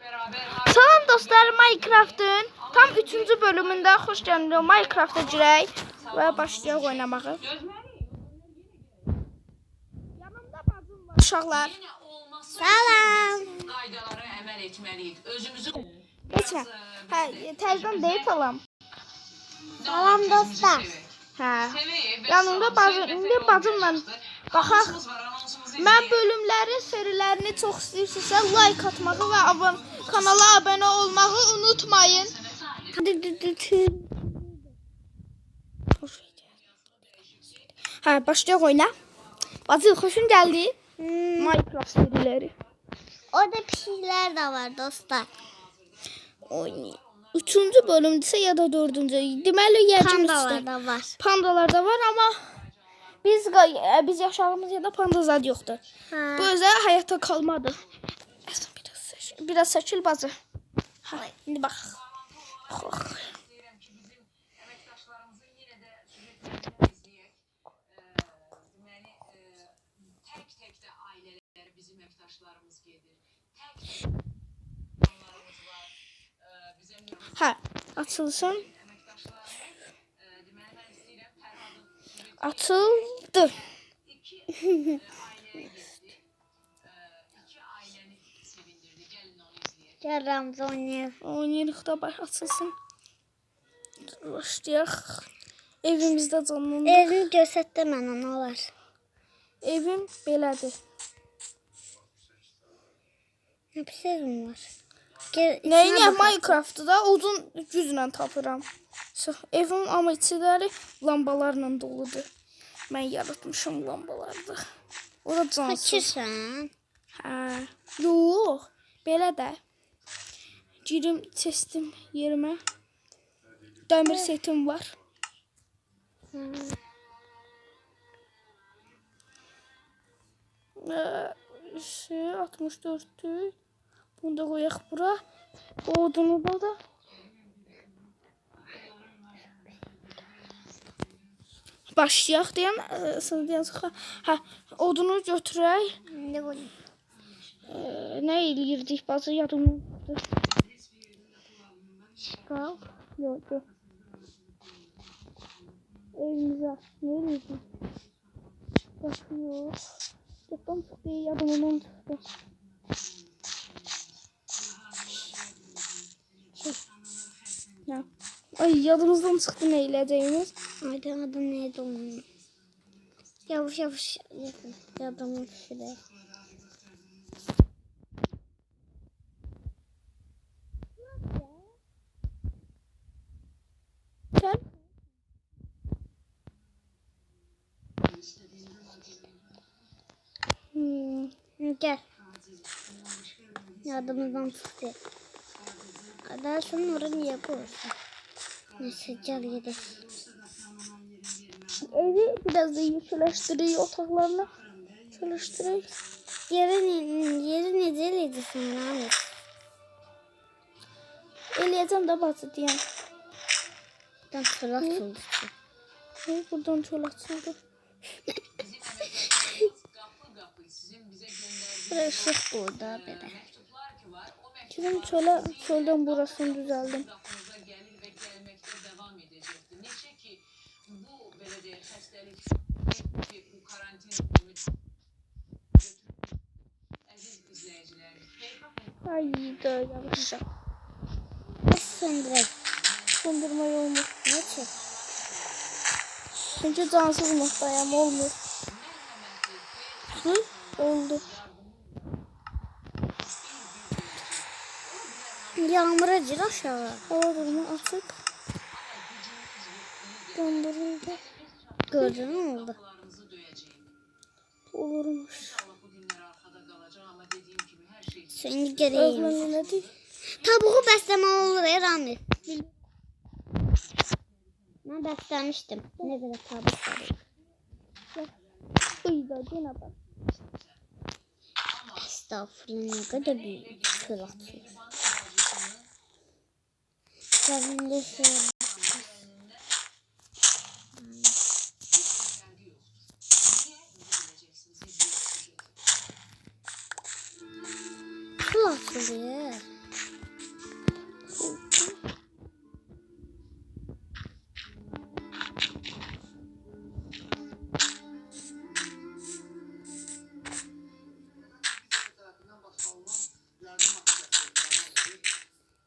Salam dostlar, Minecraft'ın tam 3-cü bölümündə xoş gəldiniz. Minecraft'a girək və başlayaq oynamağı. Yanımda bacım var. Uşaqlar. Salam. Qaydalara əməl etməliyik. Özümüzü Keçmə. Hə, təzədən deyil salam. Salam dostlar. Hə. Yanımda bacım, indi bacımla baxaq. Mən bölümlərin serilərini çox istəyirsinizsə like atmağı və abon kanala abunə olmağı unutmayın. Hə, başlayaq oyuna. Bacı, xoşun gəldi. Hmm, Minecraft seriləri. orada pişikler de var dostlar. Oynayın. Üçüncü bölümdüsə ya da dördüncü. Deməli yəqin Pandalar da var. Pandalar da var amma biz qay- biz yaşadığımız yerdə panda zad yoxdur. Ha. Bu özə həyata kalmadı. Biraz çəkil bacı. Ha, indi bax. Xox. tək-tək də ailələr Gel Ramza oynayalım. Oynayırıq da baş açılsın. Başlayaq. Evimizdə canlandı. Evini gösterdi bana ne var. Evim belədir. Ne pis evim var. Nə bak. Minecraftda da odun güclə tapıram. Evim amma içləri lambalarla doludur. Mən yaratmışam lambalarda. Ora cansız. Fakirsen. Hə. Yox, belə də. Girim çestim yerimə. Dəmir setim var. Ee, şey 64'tü. Bunu da koyaq bura. Bu odunu da da. Başlayaq deyən, ə, sən deyən sonra, hə, odunu götürək. Ne bu? Ee, nə eləyirdik bacı yadımdan çıxdı. Qal. Yox, yox. Evimizə nə eləyirdik? Bax, yox. Yadımdan çıxdı, yadımdan çıxdı. Ya. Ay yadımızdan çıxdı nə eləyəcəyimiz. Ayda adı neydi onun? Yavaş yavaş yapın. Yadımı şuraya. Sən Hmm. Gel. Yardımımızdan çıktı. Daha sonra oraya niye koyuyorsun? Neyse gel gidelim. Evi biraz da yükləşdirik otaqlarla. Çalışdırək. Yeri, yeri neceliydi sen Ahmet? Eləyəcəm də bacı deyəm. Buradan oldu. Hey, buradan çöl açıldı. Belə deyək, xəstəlik ki, bu karantin rejimi Əziz izləyicilərimiz, xeyirxah Ay da yavaşça. Söndürek? Söndürmək olmur. Ne çok? Çünki cansız muhtayam olmur. Hı? Oldu. Yağmura gir aşağı. Durumu açıq. Döndürüldü. Gördün mü döyəcəyik. Olurmuş. Seni göreyim. Tavuğu besleme olur Rami. Ben beslemiştim. Ne kadar tavuk var. Iy da yenə bax. Estağfurullah ne kadar büyük kıl atıyor. Cebimde şey Kıl atılıyor.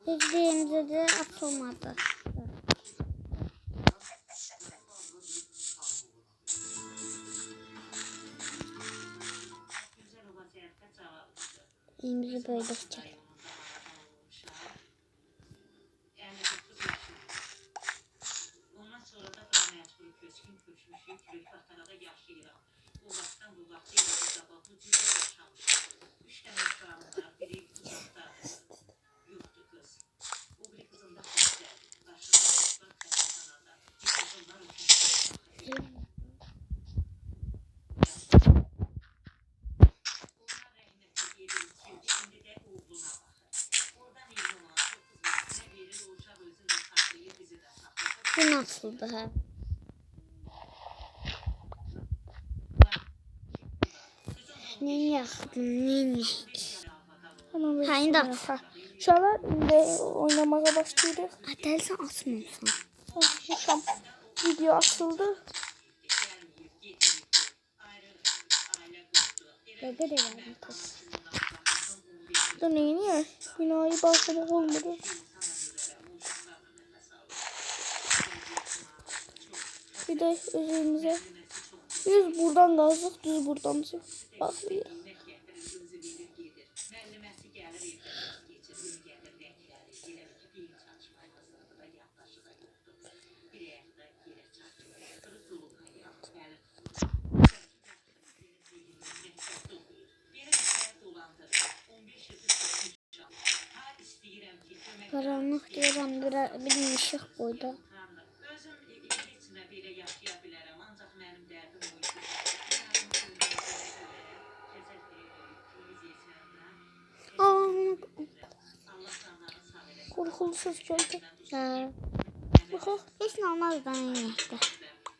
Yerimize de atılmadı. Elimizi böyle tutacak. Bu nasıldı ha? Ne yaptın? Ne Hemen Ha, indi at. Şu an indi oynamaya başlıyoruz. Adelsen atmıyorsun. Şam video açıldı. Bebe de verdim. Da neyini ya? Binayı bakmak olmadı. Bir həyat dolandırır. 15 ildir satmışam. Ha istəyirəm ki, kömək Karanlık diyorum bir, bir ışık koydu. Tanrı, özüm heç nə belə yaşaya bilərəm, ancaq mənim dərdim o idi. Korkulu ses geldi. ha. Bakın. Hiç olmaz ben yemekte.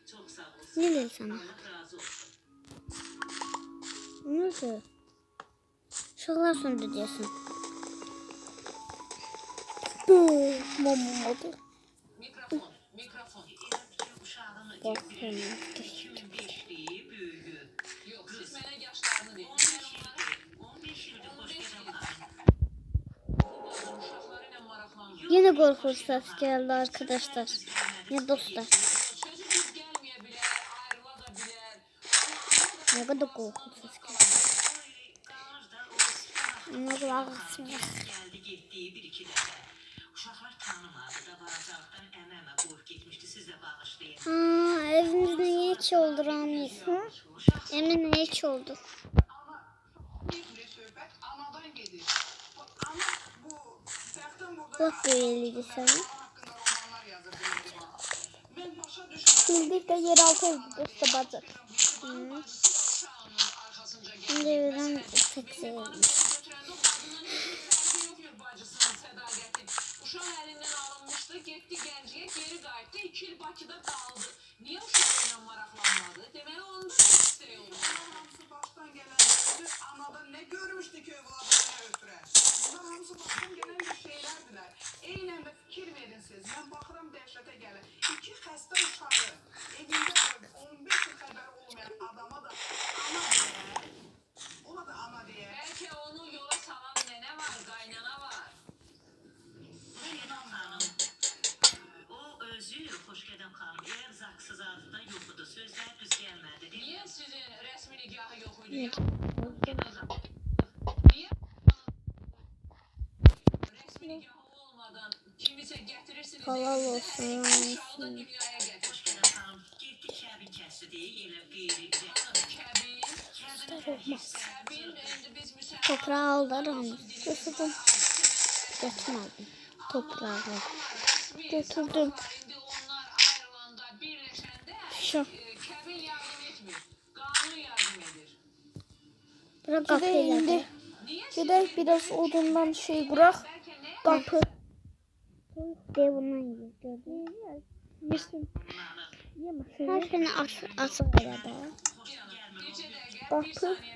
Çox sağ olsun. Ne dedi sana? Allah razı olsun. Nasıl? Şolar söndü diyorsun. Bıı, Mamamadı. Mikrofon, mikrofon. Bakın. 2005-li böyüyü. Yox, siz mənə yaşlarını deyin. 15 ildir, 15 ildir xoş gələn uşaqları ilə maraqlanmır. Yine korku ses geldi arkadaşlar. Ya dostlar. Ne kadar korku ses geldi. Ne kadar kısmı. Gəldi, Uşaqlar tanımadı da baracaqdan əmə-əmə qoyub getmişdi. Siz də bağışlayın. Aa, evimiz niye hiç oldu Ramiz? Emin ne hiç oldu? Bir söhbət anadan gedir. Bu Ana bu təxtdən burada Bak böyleydi sana. Bildik de yeraltı evde bacı. Şimdi evden seksi evimiz. Geri qayıtdı, iki il Bakıda qaldı. Niyə uşaqla maraqlanmadı? Deməli, onda indi biz müsəlman Toprağı aldı Ramiz. Götürdüm. Götürmedim. Toprağı. rəsmi Götürdüm. Şu. Bırak kapıyla. indi. De biraz odundan şey bırak. Kapı. De bundan yiyor. Gördün mü? Yesin. Her şeyini as asıl arada.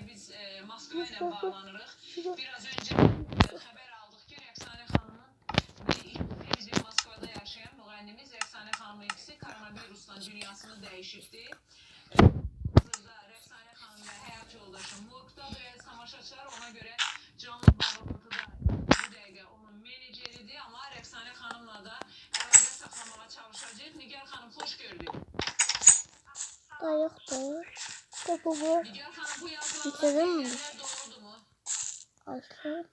Biz e, Moskva ilə bax, bax. bağlanırıq. Şurada. Biraz öncə xəbər aldıq ki, Rəqsanə xanımın bir bizim Moskvada yaşayan müğənnimiz Rəqsanə xanımın ikisi koronavirusla dünyasını dəyişibdi. Topumu. Bitirdin mi? Aslı.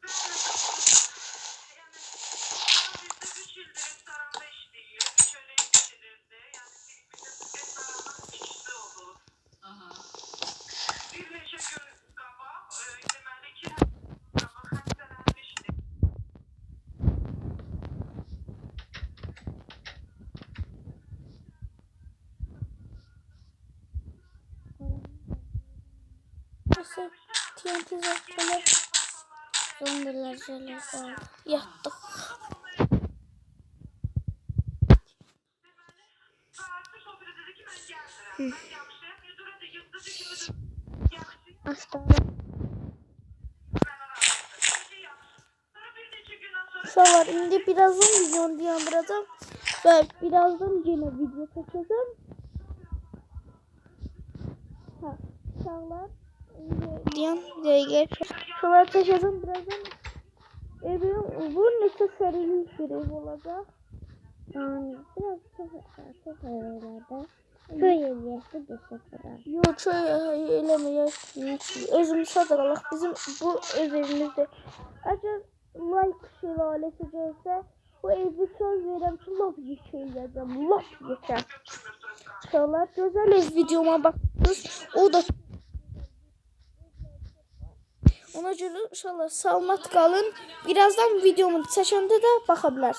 Müdür yaxşı, Aslı. mənə razıdır. Dedi, yaxşı. Sonra bir neçə gündən sonra Uşaqlar indi birazdan birazdan yenə video çəkəcəm. Hə, uşaqlar dayan dəqiqə. Uşaqlar çəkəcəm birazdan. Evim bu neçə sərilik bir ev olacaq. Yani biraz çok evlerde. Köy desek kadar. Yox, köy eləməyək. Özümüz sadaqalıq. Bizim bu öz evimizdir. Əgər like şəlaləsi gəlsə, bu evi söz verirəm ki, lap yekə eləyəcəm. Lap yekə. Uşaqlar, gözəl ev videoma baxdınız. O da Ona görə uşaqlar salamat qalın. Birazdan videomu çəkəndə də baxa bilərsiniz.